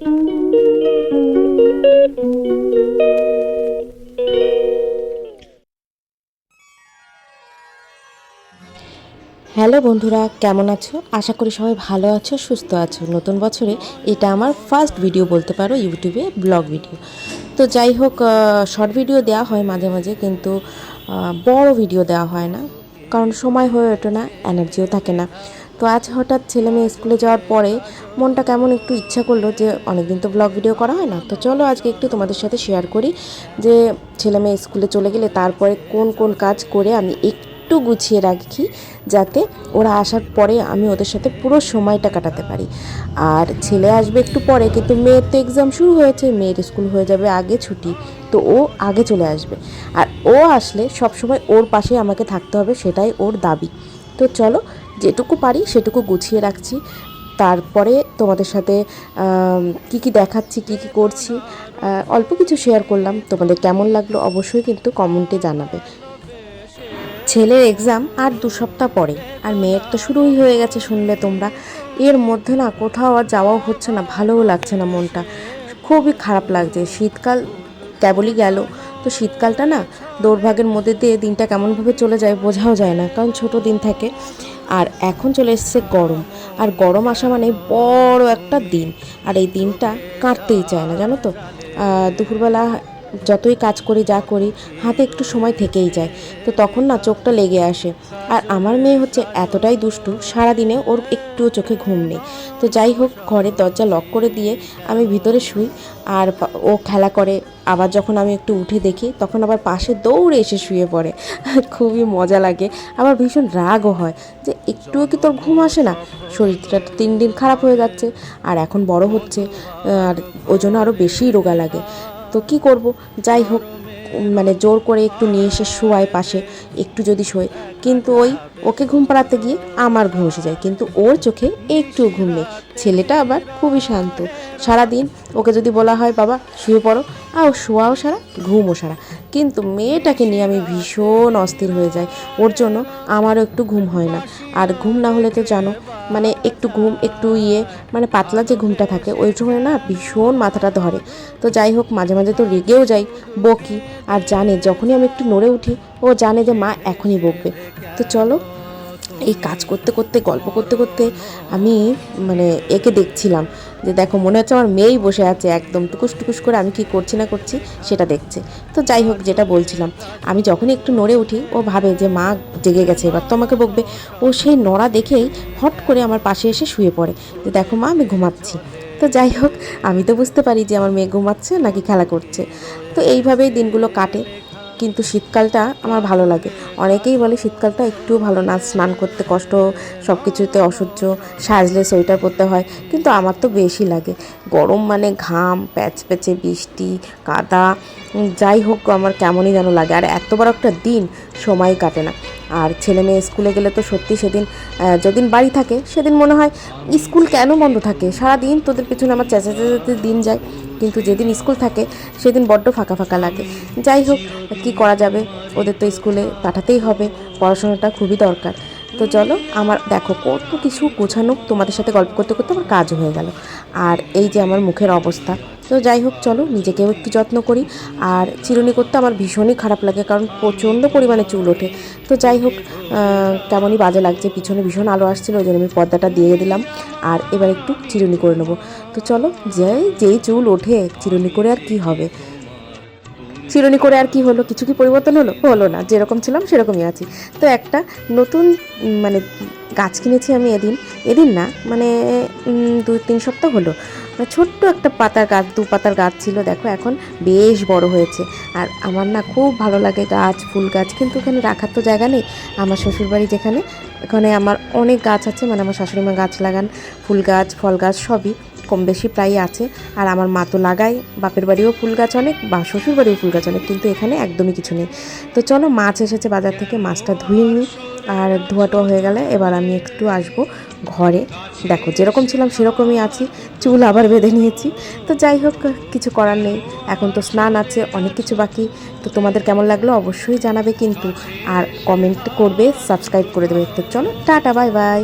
Hello বন্ধুরা, কেমন আছো? আশা করি সবাই ভালো আছো, সুস্থ আছো। নতুন বছরে এটা আমার ফার্স্ট ভিডিও বলতে পারো ইউটিউবে ব্লগ ভিডিও তো যাই হোক শর্ট ভিডিও দেওয়া হয় মাঝে মাঝে, কিন্তু বড় ভিডিও দেওয়া হয় না। কারণ সময় হয়ে ওঠে না এনার্জিও থাকে না। তো আজ হঠাৎ ছেলে মেয়ে স্কুলে যাওয়ার পরে মনটা কেমন একটু ইচ্ছা করল যে অনেকদিন তো ব্লগ ভিডিও করা হয় না। তো চলো আজকে একটু তোমাদের সাথে শেয়ার করি যে ছেলে মেয়ে স্কুলে চলে গেলে তারপরে কোন কোন কাজ করে আমি একটু গুছিয়ে রাখি যাতে ওরা আসার পরে আমি ওদের সাথে পুরো সময়টা কাটাতে পারি। আর ছেলে আসবে একটু পরে কিন্তু মেয়ের তো এক্সাম শুরু হয়েছে, মেয়ের স্কুল হয়ে যাবে আগে ছুটি, তো ও আগে চলে আসবে। আর ও আসলে সবসময় ওর পাশে আমাকে থাকতে হবে, সেটাই ওর দাবি। তো চলো যেটুকু পারি সেটুকু গুছিয়ে রাখছি। তারপরে তোমাদের সাথে কি কি দেখাচ্ছি, কি কি করছি অল্প কিছু শেয়ার করলাম। তোমাদের কেমন লাগল অবশ্যই কিন্তু কমেন্টে জানাবে। ছেলের এক্সাম আর দু সপ্তাহ পরে, আর মেয়ের তো শুরুই হয়ে গেছে শুনলে তোমরা। এর মধ্যে না কোথাও আর যাওয়াও হচ্ছে না, ভালোও লাগছে না মনটা। খুবই খারাপ লাগছে। শীতকাল কেবলই গেল, তো শীতকালটা না দৌড়ভাগের মধ্যে দিয়ে দিনটা কেমনভাবে চলে যায় বোঝাও যায় না, কারণ ছোট দিন থাকে। আর এখন চলে এসছে গরম। আর গরম আসা মানে বড় একটা দিন। আর এই দিনটা কাটতেই চায় না, জানো তো? দুপুরবেলা যতই কাজ করি, যা করি, হাতে একটু সময় থেকেই যায়। তো তখন না চোখটা লেগে আসে। আর আমার মেয়ে হচ্ছে এতটাই দুষ্টু, সারাদিনে ওর একটুও চোখে ঘুম নেই। তো যাই হোক ঘরের দরজা লক করে দিয়ে আমি ভিতরে শুই। আর ও খেলা করে। আবার যখন আমি একটু উঠে দেখি, তখন আবার পাশে দৌড়ে এসে শুয়ে পড়ে। খুবই মজা লাগে। আবার ভীষণ রাগও হয় যে একটুও কি তোর ঘুম আসে না? শরীরটা তো দিন খারাপ হয়ে যাচ্ছে। আর এখন বড় হচ্ছে। আর ওই জন্য আরও বেশিই রোগা লাগে। তো কি করব? যাই হোক মানে জোর করে একটু নিয়ে এসে শোয়ায় পাশে, একটু যদি শোয়। কিন্তু ওই ওকে ঘুম পাড়াতে গিয়ে আমার ঘুম এসে যায়, কিন্তু ওর চোখে একটু ঘুম নেই। ছেলেটা আবার খুবই শান্ত। সারাদিন ওকে যদি বলা হয়, বাবা, শুয়ে পড়ো। আর শোয়াও সারা, ঘুমও সারা। কিন্তু মেয়েটাকে নিয়ে আমি ভীষণ অস্থির হয়ে যাই। ওর জন্য আমারও একটু ঘুম হয় না। আর ঘুম না হলে তো জানো মানে একটু ঘুম, একটু ইয়ে মানে পাতলা যে ঘুমটা থাকে, ওই সময় না ভীষণ মাথাটা ধরে। তো যাই হোক, মাঝে মাঝে তো রেগেও যাই, বকি। আর জানে, যখনই আমি একটু নড়ে উঠি ও জানে যে মা এখনই বকবে। তো চলো, এই কাজ করতে করতে, গল্প করতে করতে আমি মানে একে দেখছিলাম যে দেখো, মনে হচ্ছে আমার মেয়েই বসে আছে একদম। টুকুস টুকুস করে আমি কি করছি না করছি সেটা দেখছে। তো যাই হোক, যেটা বলছিলাম, আমি যখনই একটু নড়ে উঠি, ও ভাবে যে মা জেগে গেছে, এবার তো আমাকে বকবে। ও সেই নড়া দেখেই হট করে আমার পাশে এসে শুয়ে পড়ে যে দেখো মা, আমি ঘুমাচ্ছি। তো যাই হোক, আমি তো বুঝতে পারি যে আমার মেয়ে ঘুমাচ্ছে নাকি খেলা করছে। তো এইভাবেই দিনগুলো কাটে। কিন্তু শীতকালটা আমার ভালো লাগে। অনেকেই বলে শীতকালটা একটু ভালো না, স্নান করতে কষ্ট সব কিছুতে অসহ্য, সাজলে সোয়েটার পরতে হয়, কিন্তু আমার তো বেশি লাগে। গরম মানে ঘাম, প্যাচ প্যাচে বৃষ্টি, কাদা যাই হোক আমার কেমনই যেন লাগে। আর এত বড় একটা দিন, সময় কাটে না। আর ছেলে মেয়ে স্কুলে গেলে তো সত্যি সেদিন যেদিন বাড়ি থাকে, সেদিন মনে হয় স্কুল কেন বন্ধ থাকে? সারাদিন তোদের পেছনে আমার চেঁচা চেঁচাতে দিন যায়, কিন্তু যেদিন স্কুল থাকে, সেদিন বড্ড ফাঁকা ফাঁকা লাগে। যাই হোক, কী করা যাবে? ওদের তো স্কুলে পাঠাতেই হবে, পড়াশোনাটা খুবই দরকার। তো চলো, আমার দেখো, কত কিছু গোছানো তোমাদের সাথে গল্প করতে করতে আমার কাজ হয়ে গেল। আর এই যে আমার মুখের অবস্থা। তো যাই হোক, চলো, নিজেকেও একটু যত্ন করি। আর চিরুনি করতে আমার ভীষণই খারাপ লাগে, কারণ প্রচণ্ড পরিমাণে চুল ওঠে। তো যাই হোক কেমনই বাজে লাগছে, পিছনে ভীষণ আলো আসছিল, ওই জন্য আমি পর্দাটা দিয়ে দিলাম। আর এবার একটু চিরুনি করে নেব। তো চলো, যেই যেই চুল ওঠে, চিরুনি করে আর কি হবে? চিরুনি করে আর কি হলো? কিছু কি পরিবর্তন হলো? হলো না। যেরকম ছিলাম, সেরকমই আছি। তো একটা নতুন মানে গাছ কিনেছি আমি এদিন। এদিন না মানে দুই তিন সপ্তাহ হলো। মানে ছোট্ট একটা পাতার গাছ, দু পাতার গাছ ছিল, দেখো এখন বেশ বড় হয়েছে। আর আমার না খুব ভালো লাগে গাছ, ফুল গাছ, কিন্তু এখানে রাখার তো জায়গা নেই। আমার শ্বশুরবাড়ি যেখানে এখানে আমার অনেক গাছ আছে মানে আমার শাশুড়ি মা গাছ লাগান। ফুল গাছ, ফল গাছ, সবই। কম বেশি প্রায়ই আছে। আর আমার মা তো লাগায়, বাপের বাড়িও ফুল গাছ অনেক, বা শ্বশুর বাড়িও ফুল গাছ অনেক, কিন্তু এখানে একদমই কিছু নেই। তো চলো, মাছ এসেছে বাজার থেকে, মাছটা ধুয়ে নিই। আর ধোয়াটোয়া হয়ে গেলে এবার আমি একটু আসব ঘরে। দেখো, যেরকম ছিলাম সেরকমই আছি, চুল আবার বেঁধে নিয়েছি। তো যাই হোক, কিছু করার নেই। এখন তো স্নান আছে, অনেক কিছু বাকি। তো তোমাদের কেমন লাগল অবশ্যই জানাবে কিন্তু। আর কমেন্ট করবে সাবস্ক্রাইব করে দেবে। তো চলো, টাটা বাই বাই